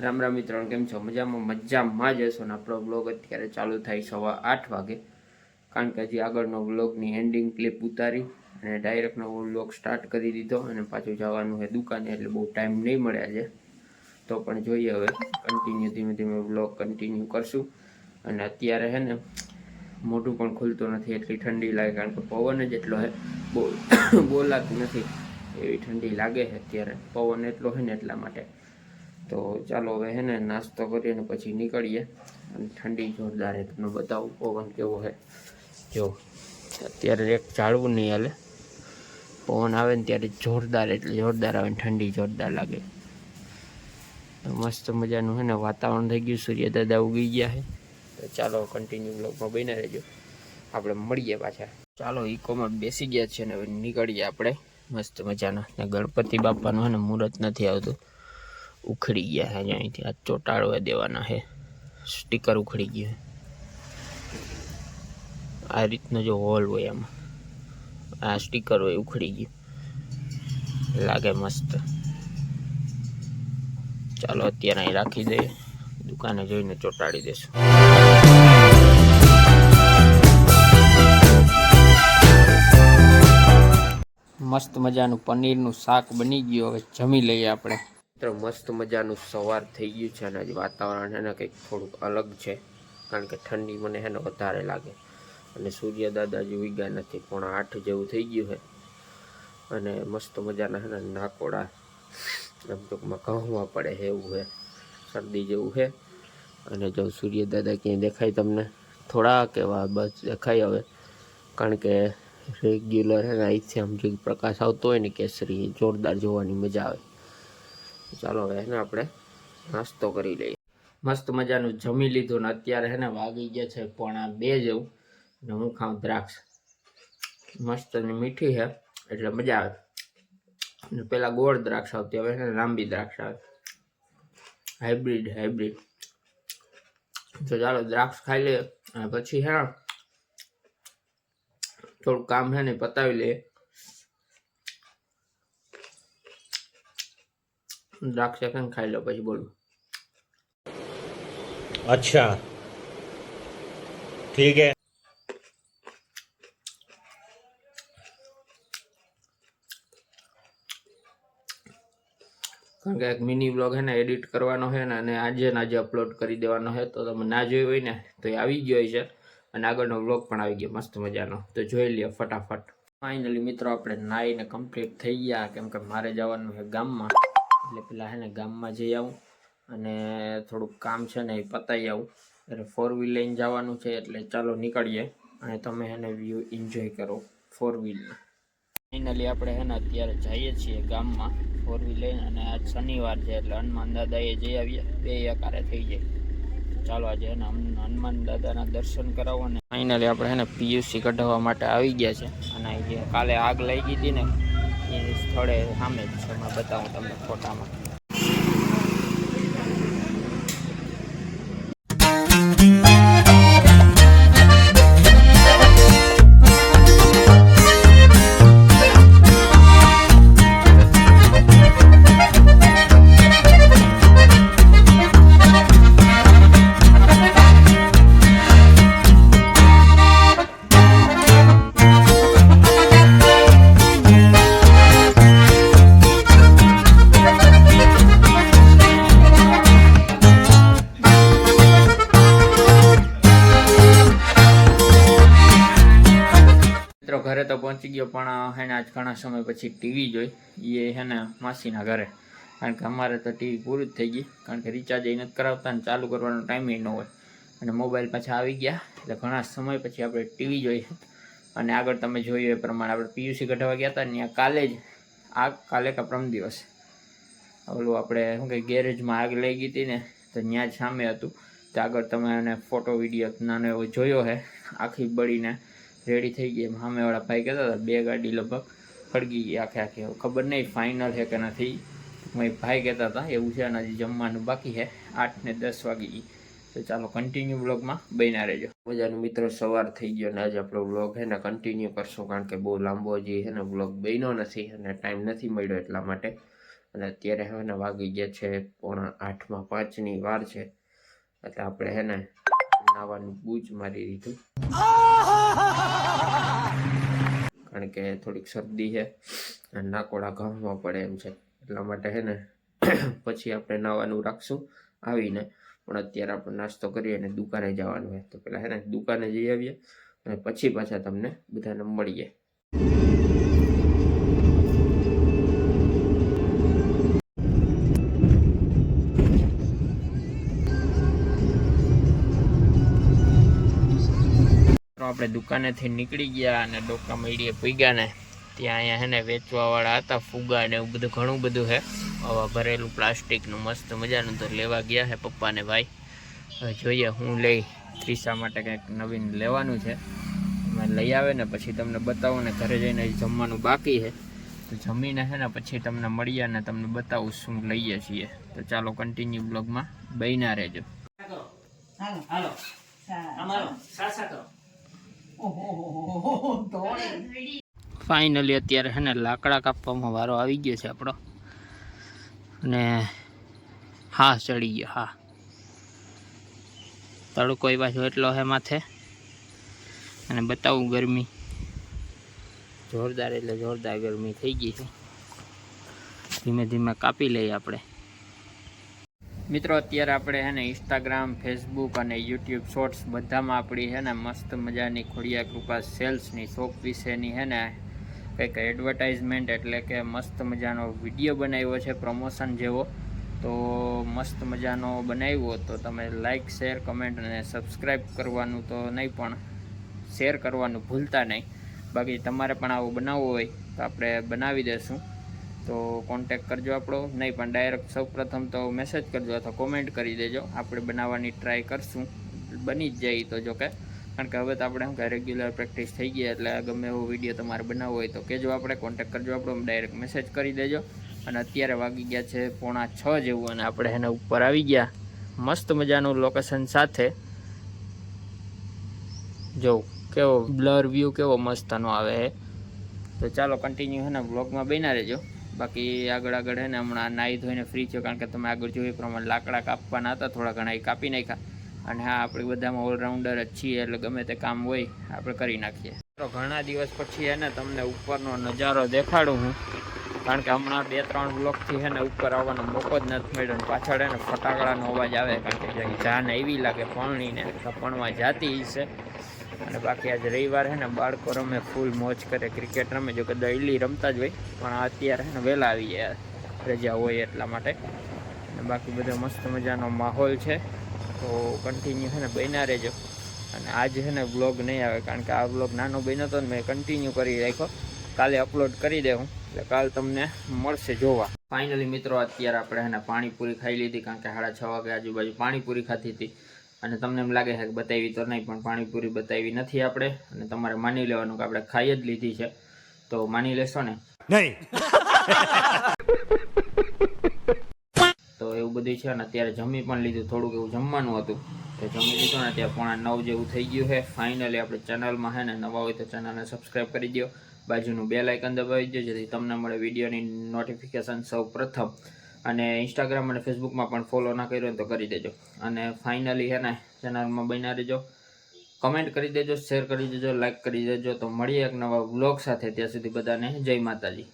રામ રામ મિત્રો કેમ છો? મજામાં? મજામાં જ હશો ને આપણો બ્લોગ અત્યારે ચાલુ થાય સવા આઠ વાગે. કારણ કે હજી આગળનો બ્લોગની એન્ડિંગ ક્લિપ ઉતારી અને ડાયરેક્ટ નવો બ્લોગ સ્ટાર્ટ કરી દીધો અને પાછું જવાનું છે દુકાને, એટલે બહુ ટાઈમ નહીં મળે આજે તો પણ જોઈએ હવે. કન્ટિન્યુ ધીમે ધીમે બ્લોગ કન્ટિન્યુ કરશું. અને અત્યારે છે ને, મોઢું પણ ખુલતું નથી, એટલી ઠંડી લાગે, કારણ કે પવન જ એટલો છે. બહુ બોલાતું નથી. એવી ઠંડી લાગે છે અત્યારે. પવન એટલો છે ને એટલા માટે. તો ચાલો હવે હે ને નાસ્તો કરીને પછી નીકળીએ. અને ઠંડી જોરદાર છે તમને બતાવું, પવન કેવો છે જો, અત્યારે એક ઝાડવું નહીં હાલે. પવન આવે ને ત્યારે જોરદાર, એટલે જોરદાર આવે ને ઠંડી જોરદાર લાગે. મસ્ત મજાનું છે ને વાતાવરણ થઈ ગયું, સૂર્ય દાદા ઉગી ગયા છે તો ચાલો કન્ટિન્યુ બ્લોગમાં બની રહેજો. આપણે મળીએ પાછા. ચાલો ઇકોમાં બેસી ગયા છે ને હવે નીકળીએ આપણે. મસ્ત મજાના. ગણપતિ બાપાનું છે ને મુહૂર્ત નથી આવતું. ઉખડી ગયા હે અહીંથી. આ ચોટાડવા દેવાના છે. સ્ટીકર ઉખડી ગયું આ રીતનો જો હોલ હોય એમાં. આ સ્ટીકર હોય ઉખડી ગયું. લાગે મસ્ત. ચાલો અત્યારે અહીં રાખી દઈએ. દુકાને જોઈને ચોટાડી દેશું. મસ્ત મજાનું પનીરનું શાક બની ગયું. હવે જમી લઈએ આપણે. મિત્રો, મસ્ત મજાનું સવાર થઈ ગયું છે અને આજે વાતાવરણ છે ને કંઈક થોડુંક અલગ છે, કારણ કે ઠંડી મને છે વધારે લાગે. અને સૂર્ય દાદા જે ઉગ્યા નથી, પણ આઠ જેવું થઈ ગયું છે. અને મસ્ત મજાના છે નાકોડા, એમ ટૂંકમાં કહવા પડે છે, એવું છે. શરદી જેવું છે. અને જો સૂર્ય દાદા ક્યાંય દેખાય તમને થોડાક એવા બસ દેખાય હવે, કારણ કે રેગ્યુલર છે ને અહીંથી આમ જે પ્રકાશ આવતો હોય ને કેસરી, જોરદાર જોવાની મજા આવે. ચાલો હવે ને આપણે નાસ્તો કરી લઈએ. મસ્ત મજાનું જમી લીધું ને અત્યારે હે ને વાગી ગયા છે પોણા બે જેવું. ને હું ખાઉં દ્રાક્ષ. મસ્ત ને મીઠી છે એટલે મજા આવે. ને પેલા ગોળ દ્રાક્ષ આવતી, હવે ને લાંબી દ્રાક્ષ આવે. હાઇબ્રિડ હાઇબ્રિડ તો ચાલો દ્રાક્ષ ખાઈ લઈએ, અને પછી હે થોડું કામ હે ને પતાવી લઈએ. દ્રાક્ષ એકન ખાઈ લો પછી બોલું. અચ્છા. ઠીક હે. કારણ કે એક મિની વ્લોગ હે ને એડિટ કરવાનો છે ને અને આજે ને આજે અપલોડ કરી દેવાનો છે તો તમે ના જોયું હોય ને તો એ આવી ગયો છે અને આગળનો વ્લોગ પણ આવી ગયો મસ્ત મજાનો. તો જોઈ લ્યો ફટાફટ. ફાઇનલી મિત્રો આપણે નાઈને કમ્પ્લીટ થઈ ગયા કેમ કે મારે જવાનું છે ગામમાં. એટલે પેલા છે ને ગામમાં જઈ આવું અને થોડુંક કામ છે ને એ પતાવી આવું. એટલે ફોર વ્હીલ લઈને જવાનું છે એટલે ચાલો નીકળીએ અને તમે એને વ્યૂ એન્જોય કરો ફોર વ્હીલમાં ફાઇનલી આપણે છે ને અત્યારે જઈએ છીએ ગામમાં ફોર વ્હીલ લઈને અને આજ શનિવાર છે એટલે હનુમાન દાદાએ જઈ આવીએ. બે અકારે થઈ જાય. ચાલો આજે છે ને હનુમાન દાદાના દર્શન કરાવો ને. ફાઇનલી આપણે છે ને પીયુસી કઢાવવા માટે આવી ગયા છે. અને જે કાલે આગ લઈ ગઈ હતી ને એ સ્થળે સામે જ છે. બતાવું તમને ફોટામાં. પહોંચી ગયો પણ હેને આજ ઘણા સમય પછી ટીવી જોઈ. એ હેને માસીના ઘરે. કારણ કે અમારે તો ટીવી પૂરું જ થઈ ગઈ. કારણ કે રિચાર્જ એ નથી કરાવતા ને ચાલુ કરવાનો ટાઈમ ન હોય. અને મોબાઈલ પાછા આવી ગયા. એટલે ઘણા સમય પછી આપણે ટીવી જોઈ અને આગળ તમે જોયું એ પ્રમાણે આપણે પીયુસી કઢાવવા ગયા હતા ત્યાં કાલે જ આગ કાલે કા પ્રમ દિવસ. ઓલું આપણે શું કે ગેરેજમાં આગ લઈ ગઈ હતી ને, તો ત્યાં જ સામે હતું. તો આગળ તમે એને ફોટો વીડિયો નાનો એવો જોયો છે આખી બળીને. રેડી થઈ ગઈ. એમ સામેવાળા ભાઈ કહેતા હતા, બે ગાડી લગભગ ફળગી ગઈ આખે આખી. ખબર નહીં ફાઇનલ છે કે નથી. મેં ભાઈ કહેતા હતા, એવું છે અને હજી જમવાનું બાકી છે, આઠ ને દસ વાગી તો ચાલો કન્ટિન્યુ બ્લોગમાં બન્યા રહેજો. મજાનું મિત્રો, સવાર થઈ ગયો ને આજે આપણો બ્લોગ છે ને કન્ટિન્યુ કરશું, કારણ કે બહુ લાંબો હજી છે ને બ્લોગ બન્યો નથી અને ટાઈમ નથી મળ્યો એટલા માટે. અને અત્યારે હવે વાગી ગયા છે પોણા આઠમાં પાંચની વાર છે. એટલે આપણે હે ને નાવાનું બૂજ મારી દીધું કારણ કે થોડીક શરદી છે અને નાકોડા ઘામાં પડે એમ છે. એટલા માટે હે ને, પછી આપણે નાવાનું રાખશું આવીને. પણ અત્યારે આપણે નાસ્તો કરીએ અને દુકાને જવાનું હોય તો પેલા હે ને, દુકાને જઈ આવીએ અને પછી પાછા તમને બધાને મળીએ. આપણે દુકાનેથી નીકળી ગયા અને ડોકા મળીએ પીગ્યા ને ત્યાં અહીંયા હે ને વેચવાવાળા હતા ફુગા ને એવું બધું ઘણું બધું છે. આવા ભરેલું પ્લાસ્ટિકનું મસ્ત મજાનું તો લેવા ગયા છે પપ્પાને ભાઈ. હવે જોઈએ હું લઈ. ત્રીસા માટે કંઈક નવીન લેવાનું છે. અમે લઈ આવે ને પછી તમને બતાવું ને ઘરે જઈને જમવાનું બાકી છે. તો જમીને છે ને પછી તમને મળીએ અને તમને બતાવું શું લઈએ છીએ. તો ચાલો કન્ટિન્યુ બ્લોગમાં બન્યા રહેજો. હાલો. હાલો. અમારો સાસા કરો. ફાઇનલી અત્યારે છે ને લાકડા કાપવામાં વારો આવી ગયો છે આપણો. અને હા, ચડી ગયો, હા. તડકો એ પાછો એટલો છે માથે. અને બતાવું ગરમી. જોરદાર એટલે જોરદાર ગરમી થઈ ગઈ છે. ધીમે ધીમે કાપી લઈએ આપણે. મિત્રો, અત્યારે આપણે છે ને ઇન્સ્ટાગ્રામ ફેસબુક અને યુટ્યુબ શોર્ટ્સ બધામાં આપણી છે ને મસ્ત મજાની ખોડિયા કૃપા સેલ્સની શોપ વિશેની છે ને કંઈક એડવર્ટાઇઝમેન્ટ એટલે કે મસ્ત મજાનો વીડિયો બનાવ્યો છે પ્રમોશન જેવો. તો મસ્ત મજાનો બનાવ્યો, તો તમે લાઇક શેર કમેન્ટ અને સબસ્ક્રાઈબ કરવાનું તો નહીં, પણ શેર કરવાનું ભૂલતા નહીં. બાકી તમારે પણ આવું બનાવવું હોય તો આપણે બનાવી દઈશું તો કોન્ટેક કરજો આપણો. નહીં પણ ડાયરેક્ટ સૌપ્રથમ તો મેસેજ કરજો અથવા કોમેન્ટ કરી દેજો. આપણે બનાવવાની ટ્રાય કરશું. બની જ જાય તો જો કે. કારણ કે હવે તો આપણે શું રેગ્યુલર પ્રેક્ટિસ થઈ ગઈ એટલે ગમે એવો વીડિયો તમારે બનાવવો હોય તો કહેજો આપણે. કોન્ટેક કરજો આપણો ડાયરેક્ટ મેસેજ કરી દેજો. અને અત્યારે વાગી ગયા છે પોણા છ જેવું અને આપણે એના ઉપર આવી ગયા. મસ્ત મજાનું લોકેશન સાથે. જોઉં કેવો બ્લર વ્યૂ કેવો મસ્તનો આવે છે તો ચાલો કન્ટિન્યુ છે ને બ્લોગમાં બન્યા રહેજો. બાકી આગળ આગળ હે ને હમણાં નાહી ધોઈને ફ્રી છે કારણ કે તમે આગળ જોયું પ્રમાણે લાકડા કાપવાના હતા, થોડા ઘણા એ કાપી નાખ્યા. અને હા, આપણે બધામાં ઓલરાઉન્ડર જ છીએ, એટલે ગમે તે કામ હોય, આપણે કરી નાખીએ. તો ઘણા દિવસ પછી છે ને તમને ઉપરનો નજારો દેખાડું હું, કારણ કે હમણાં બે ત્રણ બ્લોકથી છે ને ઉપર આવવાનો મોકો જ નથી મળ્યો પાછળ હે ને ફટાકડાનો અવાજ આવે, કારણ કે જાન એવી લાગે પણણીને પણવા જાતી છે અને બાકી આજે રવિવાર છે ને બાળકો રમે ફૂલ મોજ કરે ક્રિકેટ રમે. જો કે ડેઈલી રમતા જ હોય, પણ અત્યારે છે ને વહેલા આવી જાય રજા હોય એટલા માટે. અને બાકી બધો મસ્ત મજાનો માહોલ છે. તો કન્ટિન્યુ છે ને બન્યા રહેજો. અને આજે છે ને બ્લોગ નહીં આવે, કારણ કે આ બ્લોગ નાનો બન્યો હતો ને મેં કન્ટિન્યુ કરી રાખ્યો. કાલે અપલોડ કરી દઉં એટલે કાલ તમને મળશે જોવા. ફાઇનલી મિત્રો, અત્યારે આપણે છે ને પાણીપુરી ખાઈ લીધી, કારણ કે સાડા છ વાગે આજુબાજુ પાણીપુરી ખાધી હતી. અને તમને એમ લાગે છે કે બતાવી તો નહીં પણ પાણીપુરી બતાવી નથી આપણે. અને તમારે માની લેવાનું કે આપણે ખાઈ જ લીધી છે. તો માની લેશો ને? નહીં. તો એવું બધું છે અને અત્યારે જમી પણ લીધું થોડુંક એવું જમવાનું હતું. તો જમી લીધું ને ત્યાં પોણા નવ જેવું થઈ ગયું છે. ફાઇનલી આપણે ચેનલમાં છે ને નવા હોય તો ચેનલને સબસ્ક્રાઈબ કરી દો બાજુનું બે લાઇકન દબાવી દો જેથી તમને મળે વિડીયોની નોટિફિકેશન સૌ પ્રથમ અને ઇન્સ્ટાગ્રામ અને ફેસબુકમાં પણ ફોલો ના કર્યો તો કરી દેજો. અને ફાઇનલી હે ને ચેનલમાં બન્યા રહેજો. કમેન્ટ કરી દેજો શેર કરી દેજો લાઇક કરી દેજો. તો મળીએ એક નવા વ્લોગ સાથે. ત્યાં સુધી બધાને જય માતાજી.